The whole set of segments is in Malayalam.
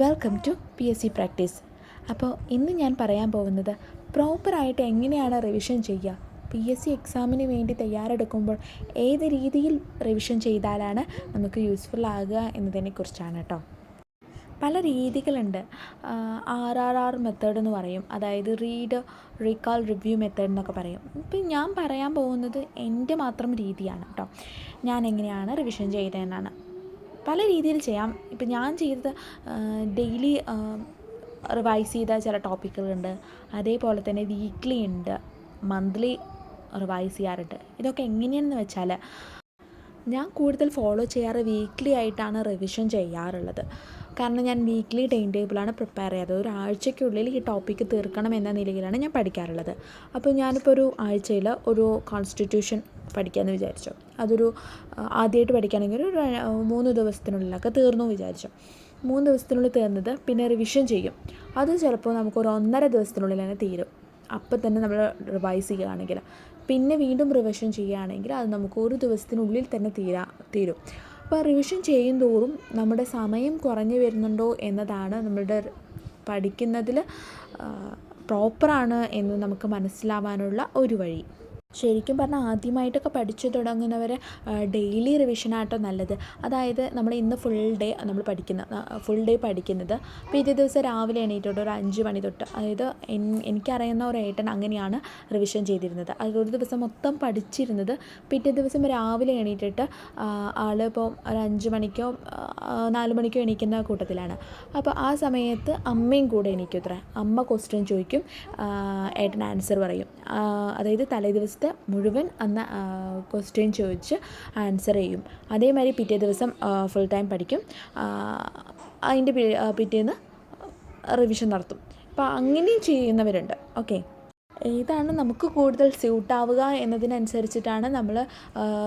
Welcome to P S C practice അപ്പോൾ ഇന്ന് ഞാൻ പറയാൻ പോകുന്നത് പ്രോപ്പറായിട്ട് എങ്ങനെയാണ് റിവിഷൻ ചെയ്യുക? പി എസ് സി എക്സാമിന് വേണ്ടി തയ്യാറെടുക്കുമ്പോൾ ഏത് രീതിയിൽ റിവിഷൻ ചെയ്താലാണ് നമുക്ക് യൂസ്ഫുൾ ആകുക എന്നതിനെക്കുറിച്ചാണ് കേട്ടോ. പല രീതികളുണ്ട്. ആർ ആർ ആർ മെത്തേഡ് എന്ന് പറയും. അതായത് റീഡ് റീകാൾ റിവ്യൂ മെത്തേഡ് എന്നൊക്കെ പറയും. ഇപ്പം ഞാൻ പറയാൻ പോകുന്നത് എന്റെ മാത്രം രീതിയാണ് കേട്ടോ. ഞാൻ എങ്ങനെയാണ് റിവിഷൻ ചെയ്തതെന്നാണ്. പല രീതിയിൽ ചെയ്യാം. ഇപ്പം ഞാൻ ചെയ്തത് ഡെയിലി റിവൈസ് ചെയ്ത ചില ടോപ്പിക്കുകളുണ്ട്. അതേപോലെ തന്നെ വീക്ക്ലി ഉണ്ട് മന്ത്ലി റിവൈസ് ചെയ്യാറുണ്ട്. ഇതൊക്കെ എങ്ങനെയാണെന്ന് വെച്ചാൽ ഞാൻ കൂടുതൽ ഫോളോ ചെയ്യാറ് വീക്ക്ലി ആയിട്ടാണ് റിവിഷൻ ചെയ്യാറുള്ളത്. കാരണം ഞാൻ വീക്ക്ലി ടൈം ടേബിളാണ് പ്രിപ്പയർ ചെയ്യാറ്. ഒരാഴ്ചയ്ക്കുള്ളിൽ ഈ ടോപ്പിക്ക് തീർക്കണം എന്ന നിലയിലാണ് ഞാൻ പഠിക്കാറുള്ളത്. അപ്പോൾ ഞാനിപ്പോൾ ഒരു ആഴ്ചയിൽ ഒരു കോൺസ്റ്റിറ്റ്യൂഷൻ പഠിക്കാമെന്ന് വിചാരിച്ചു. അതൊരു ആദ്യമായിട്ട് പഠിക്കുകയാണെങ്കിൽ ഒരു മൂന്ന് ദിവസത്തിനുള്ളിലൊക്കെ തീർന്നു വിചാരിച്ചു. മൂന്ന് ദിവസത്തിനുള്ളിൽ തീർന്നത് പിന്നെ റിവിഷൻ ചെയ്യും. അത് ചിലപ്പോൾ നമുക്ക് ഒരു ഒന്നര ദിവസത്തിനുള്ളിൽ തന്നെ തീരും. അപ്പം തന്നെ നമ്മൾ റിവൈസ് ചെയ്യുകയാണെങ്കിൽ. പിന്നെ വീണ്ടും റിവിഷൻ ചെയ്യുകയാണെങ്കിൽ അത് നമുക്ക് ഒരു ദിവസത്തിനുള്ളിൽ തന്നെ തീരാ തീരും. അപ്പോൾ റിവിഷൻ ചെയ്യും തോറും നമ്മുടെ സമയം കുറഞ്ഞു വരുന്നുണ്ടോ എന്നതാണ് നമ്മളുടെ പഠിക്കുന്നതിൽ പ്രോപ്പറാണ് എന്ന് നമുക്ക് മനസ്സിലാവാനുള്ള ഒരു വഴി. ശരിക്കും പറഞ്ഞാൽ ആദ്യമായിട്ടൊക്കെ പഠിച്ചു തുടങ്ങുന്നവരെ ഡെയിലി റിവിഷനാട്ടോ നല്ലത്. അതായത് നമ്മൾ ഇന്ന് ഫുൾ ഡേ നമ്മൾ പഠിക്കുന്ന ഫുൾ ഡേ പഠിക്കുന്നത്. പിറ്റേ ദിവസം രാവിലെ എണീറ്റോട്ട് ഒരു അഞ്ച് മണി തൊട്ട് അതായത് എനിക്കറിയുന്ന ഒരു ഏട്ടൻ അങ്ങനെയാണ് റിവിഷൻ ചെയ്തിരുന്നത്. അത് ഒരു ദിവസം മൊത്തം പഠിച്ചിരുന്നത്. പിറ്റേ ദിവസം രാവിലെ എണീറ്റിട്ട് ആൾ ഇപ്പോൾ ഒരു അഞ്ച് മണിക്കോ നാല് മണിക്കോ എണീക്കുന്ന കൂട്ടത്തിലാണ്. അപ്പോൾ ആ സമയത്ത് അമ്മയും കൂടെ എണീക്കും അമ്മ ക്വസ്റ്റ്യൻ ചോദിക്കും ഏട്ടൻ ആൻസർ പറയും. അതായത് തലേ ദിവസത്തെ മുഴുവൻ അന്ന് ക്വസ്റ്റ്യൻ ചോദിച്ച് ആൻസർ ചെയ്യും. അതേമാതിരി പിറ്റേ ദിവസം ഫുൾ ടൈം പഠിക്കും. അതിന്റെ പിറ്റേന്ന് റിവിഷൻ നടത്തും. അപ്പോൾ അങ്ങനെയും ചെയ്യുന്നവരുണ്ട്. ഓക്കെ ഏതാണ് നമുക്ക് കൂടുതൽ സ്യൂട്ടാവുക എന്നതിനനുസരിച്ചിട്ടാണ് നമ്മൾ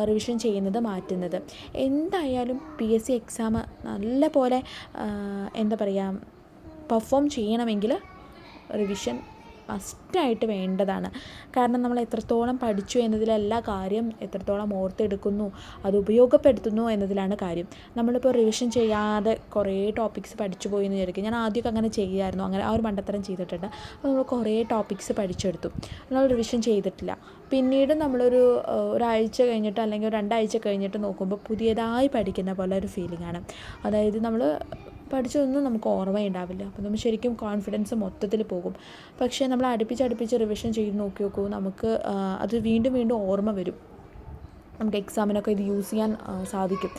റിവിഷൻ ചെയ്യുന്നത് മാറ്റുന്നത്. എന്തായാലും പി എസ് സി എക്സാം നല്ല പോലെ എന്താ പറയുക പെർഫോം ചെയ്യണമെങ്കിൽ റിവിഷൻ മസ്റ്റായിട്ട് വേണ്ടതാണ്. കാരണം നമ്മൾ എത്രത്തോളം പഠിച്ചു എന്നതിലല്ല കാര്യം എത്രത്തോളം ഓർത്തെടുക്കുന്നു അത് ഉപയോഗപ്പെടുത്തുന്നു എന്നതിലാണ് കാര്യം. നമ്മളിപ്പോൾ റിവിഷൻ ചെയ്യാതെ കുറേ ടോപ്പിക്സ് പഠിച്ചു പോയി എന്ന് വിചാരിക്കും. ഞാൻ ആദ്യമൊക്കെ അങ്ങനെ ചെയ്യുമായിരുന്നു അങ്ങനെ ആ ഒരു മണ്ടത്തരം ചെയ്തിട്ടുണ്ട്. അപ്പോൾ നമ്മൾ കുറേ ടോപ്പിക്സ് പഠിച്ചെടുത്തു. നമ്മൾ റിവിഷൻ ചെയ്തിട്ടില്ല. പിന്നീട് നമ്മളൊരു ഒരാഴ്ച കഴിഞ്ഞിട്ട് അല്ലെങ്കിൽ രണ്ടാഴ്ച കഴിഞ്ഞിട്ട് നോക്കുമ്പോൾ പുതിയതായി പഠിക്കുന്ന പോലെ ഒരു ഫീലിംഗ് ആണ്. അതായത് നമ്മൾ പഠിച്ചതൊന്നും നമുക്ക് ഓർമ്മയുണ്ടാവില്ല അപ്പോൾ നമ്മൾ ശരിക്കും കോൺഫിഡൻസ് മൊത്തത്തിൽ പോകും. പക്ഷേ നമ്മൾ അടുപ്പിച്ച് അടുപ്പിച്ച് റിവിഷൻ ചെയ്ത് നോക്കി നോക്കൂ നമുക്ക് അത് വീണ്ടും വീണ്ടും ഓർമ്മ വരും. നമുക്ക് എക്സാമിനൊക്കെ ഇത് യൂസ് ചെയ്യാൻ സാധിക്കും.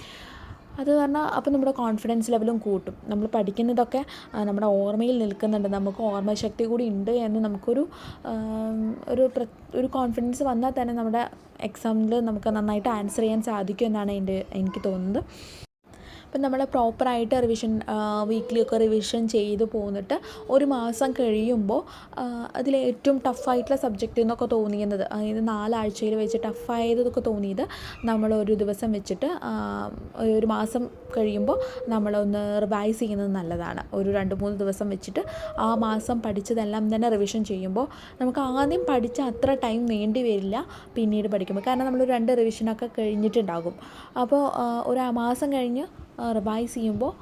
അത് പറഞ്ഞാൽ അപ്പോൾ നമ്മുടെ കോൺഫിഡൻസ് ലെവലും കൂട്ടും. നമ്മൾ പഠിക്കുന്നതൊക്കെ നമ്മുടെ ഓർമ്മയിൽ നിൽക്കുന്നുണ്ട്. നമുക്ക് ഓർമ്മശക്തി കൂടി ഉണ്ട് എന്ന് നമുക്കൊരു ഒരു ഒരു കോൺഫിഡൻസ് വന്നാൽ തന്നെ നമ്മുടെ എക്സാമിൽ നമുക്ക് നന്നായിട്ട് ആൻസർ ചെയ്യാൻ സാധിക്കും എന്നാണ് എന്റെ എനിക്ക് തോന്നുന്നത്. അപ്പം നമ്മൾ പ്രോപ്പറായിട്ട് റിവിഷൻ വീക്ക്ലി ഒക്കെ റിവിഷൻ ചെയ്ത് പോന്നിട്ട് ഒരു മാസം കഴിയുമ്പോൾ അതിലേറ്റവും ടഫായിട്ടുള്ള സബ്ജക്റ്റ് എന്നൊക്കെ തോന്നിയത് അതായത് നാലാഴ്ചയിൽ വെച്ച് ടഫായതൊക്കെ തോന്നിയത് നമ്മൾ ഒരു ദിവസം വെച്ചിട്ട് ഒരു മാസം കഴിയുമ്പോൾ നമ്മളൊന്ന് റിവൈസ് ചെയ്യുന്നത് നല്ലതാണ്. ഒരു രണ്ട് മൂന്ന് ദിവസം വെച്ചിട്ട് ആ മാസം പഠിച്ചതെല്ലാം തന്നെ റിവിഷൻ ചെയ്യുമ്പോൾ നമുക്ക് ആദ്യം പഠിച്ച അത്ര ടൈം വേണ്ടി വരില്ല പിന്നീട് പഠിക്കുമ്പോൾ കാരണം നമ്മൾ രണ്ട് റിവിഷനൊക്കെ കഴിഞ്ഞിട്ടുണ്ടാകും. അപ്പോൾ ഒരു മാസം കഴിഞ്ഞ് റിവൈസ് ചെയ്യുമ്പോൾ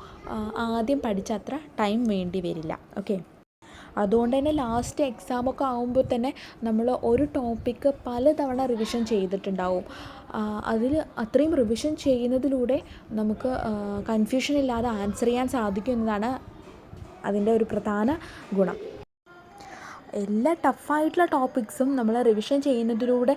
ആദ്യം പഠിച്ച അത്ര ടൈം വേണ്ടി വരില്ല. ഓക്കെ? അതുകൊണ്ട് തന്നെ ലാസ്റ്റ് എക്സാമൊക്കെ ആകുമ്പോൾ തന്നെ നമ്മൾ ഒരു ടോപ്പിക്ക് പലതവണ റിവിഷൻ ചെയ്തിട്ടുണ്ടാവും. അതിൽ അത്രയും റിവിഷൻ ചെയ്യുന്നതിലൂടെ നമുക്ക് കൺഫ്യൂഷൻ ഇല്ലാതെ ആൻസർ ചെയ്യാൻ സാധിക്കും എന്നതാണ് അതിന്റെ ഒരു പ്രധാന ഗുണം. എല്ലാ ടഫായിട്ടുള്ള ടോപ്പിക്സും നമ്മൾ റിവിഷൻ ചെയ്യുന്നതിലൂടെ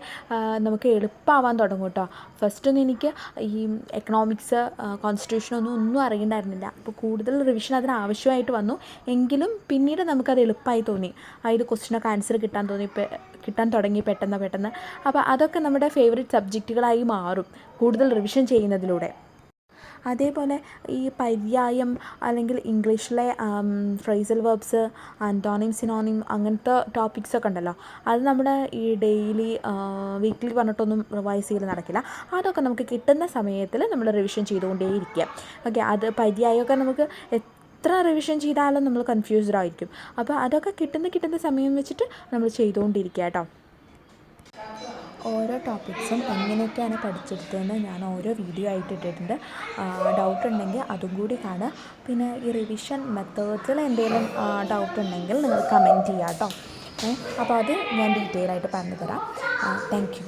നമുക്ക് എളുപ്പമാവാൻ തുടങ്ങും കേട്ടോ. ഫസ്റ്റൊന്നും എനിക്ക് ഈ എക്കണോമിക്സ് കോൺസ്റ്റിറ്റ്യൂഷനൊന്നും ഒന്നും അറിയണ്ടായിരുന്നില്ല. അപ്പോൾ കൂടുതൽ റിവിഷൻ അതിന് ആവശ്യമായിട്ട് വന്നു. എങ്കിലും പിന്നീട് നമുക്കത് എളുപ്പമായി തോന്നി. അതിൽ ക്വസ്റ്റിനൊക്കെ ആൻസർ കിട്ടാൻ തോന്നി കിട്ടാൻ തുടങ്ങി പെട്ടെന്ന് പെട്ടെന്ന്. അപ്പോൾ അതൊക്കെ നമ്മുടെ ഫേവറേറ്റ് സബ്ജക്റ്റുകളായി മാറും കൂടുതൽ റിവിഷൻ ചെയ്യുന്നതിലൂടെ. അതേപോലെ ഈ പര്യായം അല്ലെങ്കിൽ ഇംഗ്ലീഷിലെ ഫ്രൈസൽ വെർബ്സ് ആന്റോണിം സിനോണിം അങ്ങനത്തെ ടോപ്പിക്സ് ഒക്കെ ഉണ്ടല്ലോ. അത് നമ്മുടെ ഈ ഡെയിലി വീക്കിലി പറഞ്ഞിട്ടൊന്നും റിവൈസ് ചെയ്ത് നടക്കില്ല. അതൊക്കെ നമുക്ക് കിട്ടുന്ന സമയത്തിൽ നമ്മൾ റിവിഷൻ ചെയ്തുകൊണ്ടേയിരിക്കുക ഓക്കെ അത് പര്യായമൊക്കെ നമുക്ക് എത്ര റിവിഷൻ ചെയ്താലും നമ്മൾ കൺഫ്യൂസ്ഡ് ആയിരിക്കും. അപ്പോൾ അതൊക്കെ കിട്ടുന്ന കിട്ടുന്ന സമയം വെച്ചിട്ട് നമ്മൾ ചെയ്തുകൊണ്ടിരിക്കുക കേട്ടോ. ഓരോ ടോപ്പിക്സും എങ്ങനെയൊക്കെയാണ് പഠിച്ചെടുത്തതെന്ന് ഞാൻ ഓരോ വീഡിയോ ആയിട്ട് ഇട്ടിട്ടുണ്ട്. ഡൗട്ട് ഉണ്ടെങ്കിൽ അതും കൂടി കാണുക. പിന്നെ ഈ റിവിഷൻ മെത്തേഡ്സിൽ എന്തെങ്കിലും ഡൗട്ട് ഉണ്ടെങ്കിൽ നിങ്ങൾ കമന്റ് ചെയ്യാം കേട്ടോ. അപ്പോൾ അത് ഞാൻ ഡീറ്റെയിൽ ആയിട്ട് പറഞ്ഞു തരാം താങ്ക് യു